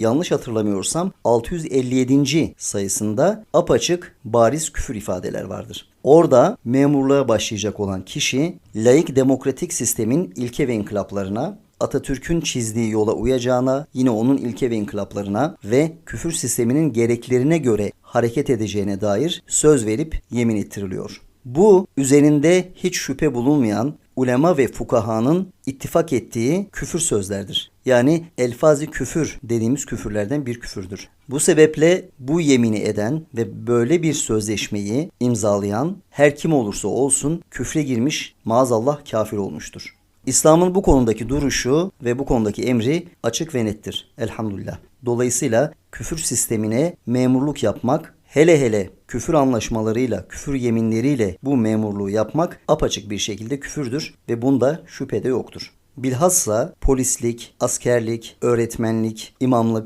yanlış hatırlamıyorsam 657. sayısında apaçık bariz küfür ifadeler vardır. Orada memurluğa başlayacak olan kişi laik demokratik sistemin ilke ve inkılaplarına, Atatürk'ün çizdiği yola uyacağına, yine onun ilke ve inkılaplarına ve küfür sisteminin gereklerine göre hareket edeceğine dair söz verip yemin ettiriliyor. Bu üzerinde hiç şüphe bulunmayan ulema ve fukahanın ittifak ettiği küfür sözlerdir. Yani elfazi küfür dediğimiz küfürlerden bir küfürdür. Bu sebeple bu yemini eden ve böyle bir sözleşmeyi imzalayan her kim olursa olsun küfre girmiş maazallah kafir olmuştur. İslam'ın bu konudaki duruşu ve bu konudaki emri açık ve nettir. Elhamdülillah. Dolayısıyla küfür sistemine memurluk yapmak, hele hele küfür anlaşmalarıyla, küfür yeminleriyle bu memurluğu yapmak apaçık bir şekilde küfürdür ve bunda şüphe de yoktur. Bilhassa polislik, askerlik, öğretmenlik, imamlık,